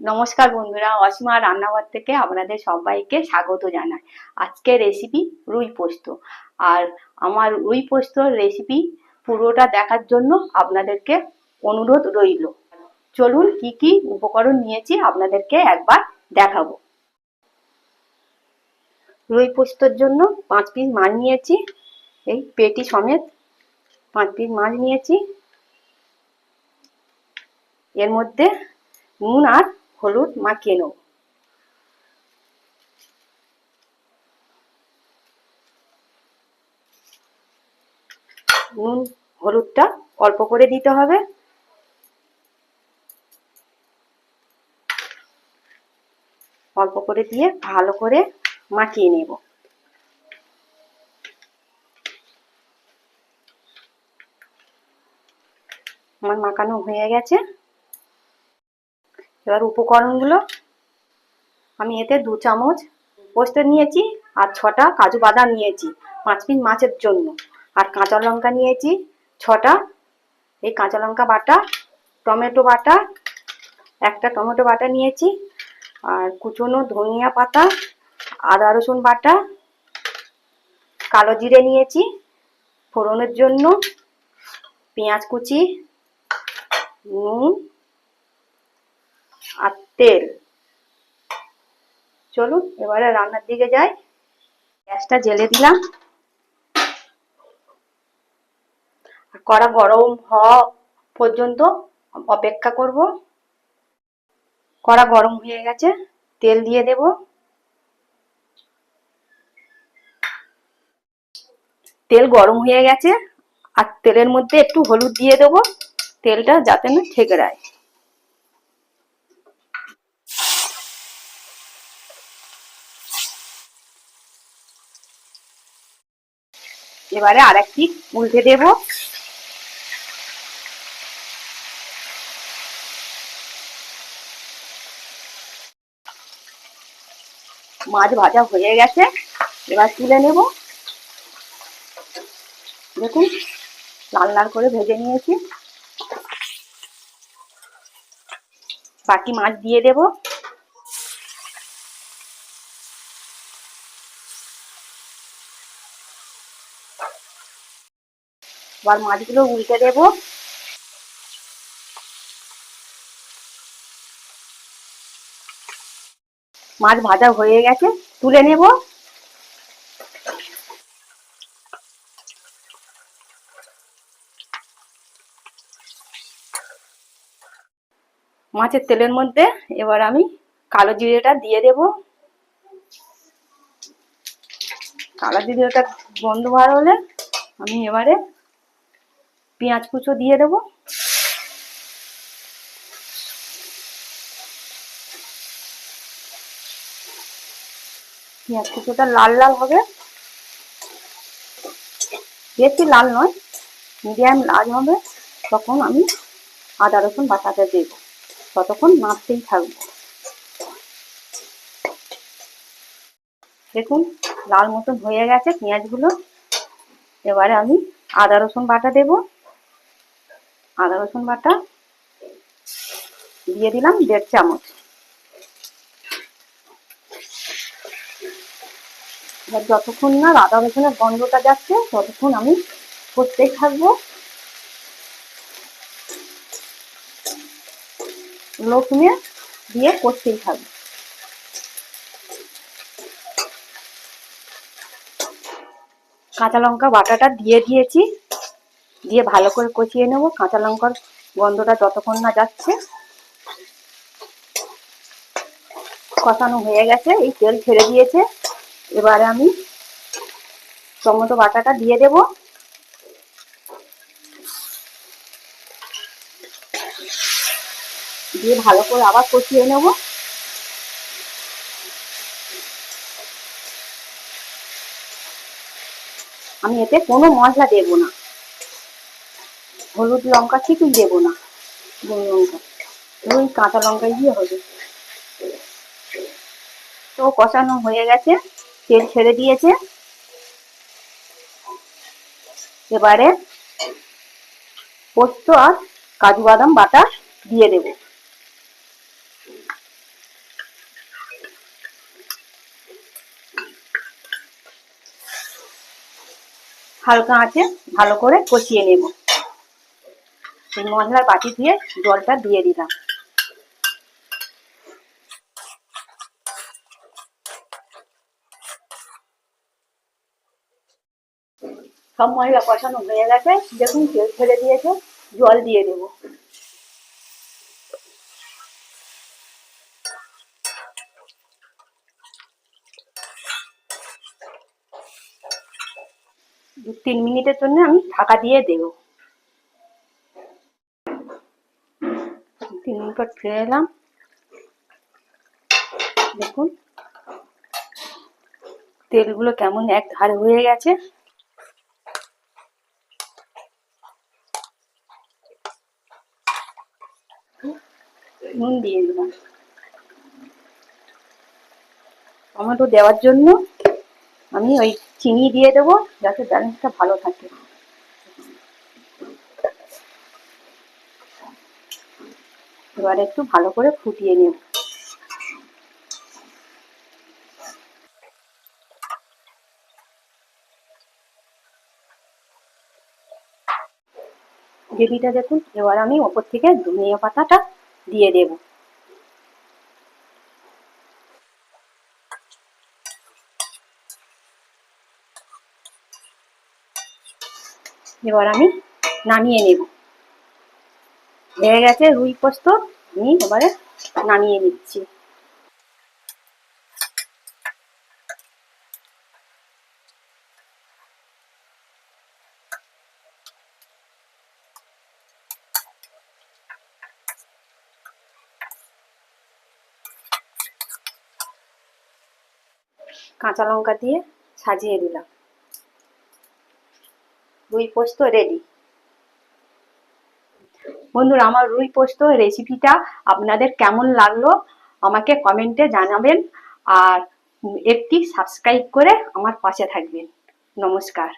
নমস্কার বন্ধুরা, অসীমা রান্নাঘর থেকে আপনাদের সবাইকে স্বাগত জানাই। আজকে রেসিপি রুই পোস্ত। আর আমার রুই পোস্তর রেসিপি পুরোটা দেখার জন্য আপনাদেরকে অনুরোধ রইল। চলুন কি কি উপকরণ নিয়েছি আপনাদেরকে একবার দেখাবো। রুই পোস্তর জন্য পাঁচ পিস মাছ নিয়েছি, এই পেটি সমেত পাঁচ পিস মাছ নিয়েছি। এর মধ্যে নুন আর হলুদ মাখিয়ে নেব। নুন, হলুদটা অল্প করে দিতে হবে। অল্প করে দিয়ে ভালো করে মাখিয়ে নেব। আমার মাখানো হয়ে গেছে। এবার উপকরণগুলো আমি এতে দু চামচ পোস্ত নিয়েছি আর ছটা কাজু বাদাম নিয়েছি, পাঁচ পিস মাছের জন্য। আর কাঁচা লঙ্কা নিয়েছি, ছটা। এই কাঁচা লঙ্কা বাটা, টমেটো বাটা, একটা টমেটো বাটা নিয়েছি, আর কুচনো ধনিয়া পাতা, আদা রসুন বাটা, কালো জিরে নিয়েছি ফোড়নের জন্য, পেঁয়াজ কুচি, নুন আর তেল। চলুন, এবারে রান্নার দিকে যাই। গ্যাসটা জেলে দিলাম। কড়া গরম হওয়া পর্যন্ত অপেক্ষা করব। কড়া গরম হয়ে গেছে, তেল দিয়ে দেব। তেল গরম হয়ে গেছে, আর তেলের মধ্যে একটু হলুদ দিয়ে দেবো। তেলটা যাতে না ঠেকে যায়। এবারে আর একটি উল্টে দেব। মাছ ভাজা হয়ে গেছে, এবার তুলে নেব। দেখুন, লাল লাল করে ভেজে নিয়েছি। বাকি মাছ দিয়ে দেব। এবার মাছগুলো উল্টে দেব। মাছ ভাজা হয়ে গেছে, তুলে নেব। মাছের তেলের মধ্যে এবার আমি কালো জিরেটা দিয়ে দেব। কালো জিরেটা গন্ধ বার হলে আমি এবারে পেঁয়াজ কুচো দিয়ে দেব। পেঁয়াজ কুচোটা লাল লাল হবে। বেশি লাল নয়, মিডিয়াম লাল হবে। তখন আমি আদা, রসুন, বাটাটা দেব। ততক্ষণ নাড়তেই থাকব। দেখুন, লাল মতন হয়ে গেছে পেঁয়াজগুলো। এবারে আমি আদা, রসুন, বাটা দেব। আদা রসুন বাটা দিয়ে দিলাম দেড় চামচ। এবার যতক্ষণ না আদা রসুনের গন্ধটা যাচ্ছে, ততক্ষণ আমি করতেই থাকব। লো দিয়ে কষতেই থাকব। কাঁচা লঙ্কা বাটাটা দিয়ে দিয়েছি। দিয়ে ভালো করে কষিয়ে নেব। কাঁচা লঙ্কার গন্ধটা যতক্ষণ না যাচ্ছে, কষানো হয়ে গেছে, এই তেল ছেড়ে দিয়েছে। এবারে আমি টমেটো বাটাটা দিয়ে দেব। দিয়ে ভালো করে আবার কষিয়ে নেব। আমি এতে কোনো মশলা দেব না। হলুদ লঙ্কা ঠিকই দেবো না। গুঁড়ো লঙ্কা। ওই কাঁচা লঙ্কা দিয়ে হবে। তো কষানো হয়ে গেছে, তেল ছেড়ে দিয়েছে। এবারে পোস্ত আর কাজু বাদাম বাটা দিয়ে দেব। হালকা আঁচে ভালো করে কষিয়ে নেব। এই মশলার বাটি দিয়ে জলটা দিয়ে দিলাম। সব মশলা কষানো হয়ে গেছে। দেখুন, তেল ছেড়ে দিয়েছে, জল দিয়ে দেবো। দু তিন মিনিটের জন্য আমি ঢাকা দিয়ে দেব। পর ফিরে এলাম। দেখুন, তেলগুলো কেমন এক ধারে হয়ে গেছে। নুন দিয়ে দিলাম। টমেটো দেওয়ার জন্য আমি ওই চিনি দিয়ে দেবো, যাতে ব্যালেন্সটা ভালো থাকে। এবার একটু ভালো করে ফুটিয়ে নেব। গ্রেভিটা দেখুন, এবার আমি ওপর থেকে ধনিয়া পাতাটা দিয়ে দেব। এবার আমি নামিয়ে নেব। হয়ে গেছে রুই পোস্ত আমি এবারে নামিয়ে নিচ্ছি। কাঁচা লঙ্কা দিয়ে সাজিয়ে দিলাম। রুই পোস্ত রেডি। বন্ধুরা, আমার রুই পোস্ত রেসিপিটা আপনাদের কেমন লাগল আমাকে কমেন্টে জানাবেন আর একটি সাবস্ক্রাইব করে আমার পাশে থাকবেন। নমস্কার।